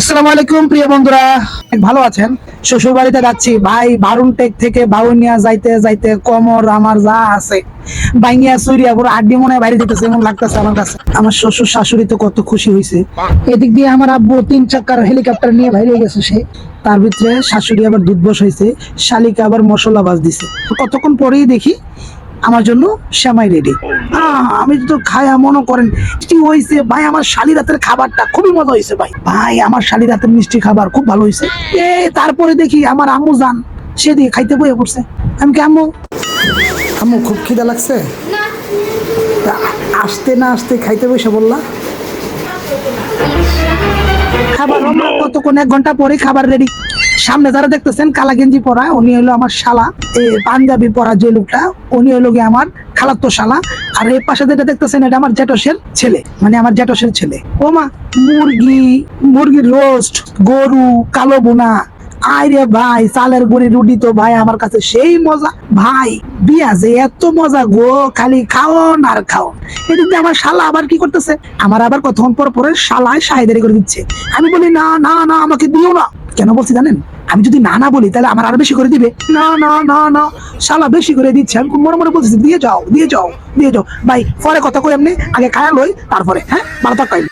আসসালামু আলাইকুম, প্রিয় বন্ধুরা। ভালো আছেন? শ্বশুর বাড়িতে যাচ্ছি। ভাই বারুন টেক থেকে বাউনিয়া যাইতে যাইতে কমর আমার যা আছে বাইনিয়া সুরিয়া পুরো আড্ডি মনে বাইরে যেতেছে, এমন লাগতেছে আমার কাছে। আমার শ্বশুর, শাশুড়ি তো কত খুশি হয়েছে এদিক দিয়ে আমার আব্বু তিন চাকার হেলিকপ্টার নিয়ে বাইরে গেছে সে। তার ভিতরে শাশুড়ি আবার দুধ বসাইছে, শালিকা আবার মশলা বাজ দিছে কতক্ষণ পরেই দেখি আমার জন্য শ্যামাই রেডি আমি তো খায়া মনে করেন কি হয়েছে ভাই আমার শালি রাতের খাবারটা খুবই মজা হয়েছে ভাই। ভাই আমার শালি রাতের মিষ্টি খাবার খুব ভালো হয়েছে এ তারপরে দেখি আমার আম্মু যান সে দিয়ে খাইতে বয়ে পড়ছে। আমি কি আম্মু? আম্মু খুব খিদা লাগছে? তা আসতে না আসতে খাইতে বসে বললা? খাবার কতক্ষণ এক ঘণ্টা পরে খাবার রেডি সামনে যারা দেখতেছেন, কালা গেঞ্জি পরা, উনি হলো আমার শালা। এই পাঞ্জাবি পরা যে লোকটা, উনি হলো গিয়ে আমার খালাত্তো শালা। আর এই পাশে যেটা দেখতেছেন, এটা আমার জেঠসের ছেলে মানে আমার জেঠসের ছেলে। ও মা, মুরগি, মুরগির রোস্ট, গরু, কালো বোনা। আরে ভাই, চালের গুড়ি, রুটি তো ভাই, আমার কাছে সেই মজা। ভাই, বিয়া যে এত মজা গো, খালি খাওন আর খাওন। এদিক আমার শালা আবার কি করতেছে? আমার আবার কতক্ষণ পর পরে শালায় সাহেদারি করে দিচ্ছে। আমি বলি, না না না, আমাকে দিও না। কেন বলছি জানেন? আমি যদি না না বলি, তাহলে আমার আরও বেশি করে দিবে। না না না না। শালা বেশি করে দিচ্ছে। আমি মনে মনে বলছি দিয়ে যাও দিয়ে যাও দিয়ে যাও। ভাই, পরে কথা কই এমনি? আগে খায়া লই তারপরে হ্যাঁ? ভালো থাকাই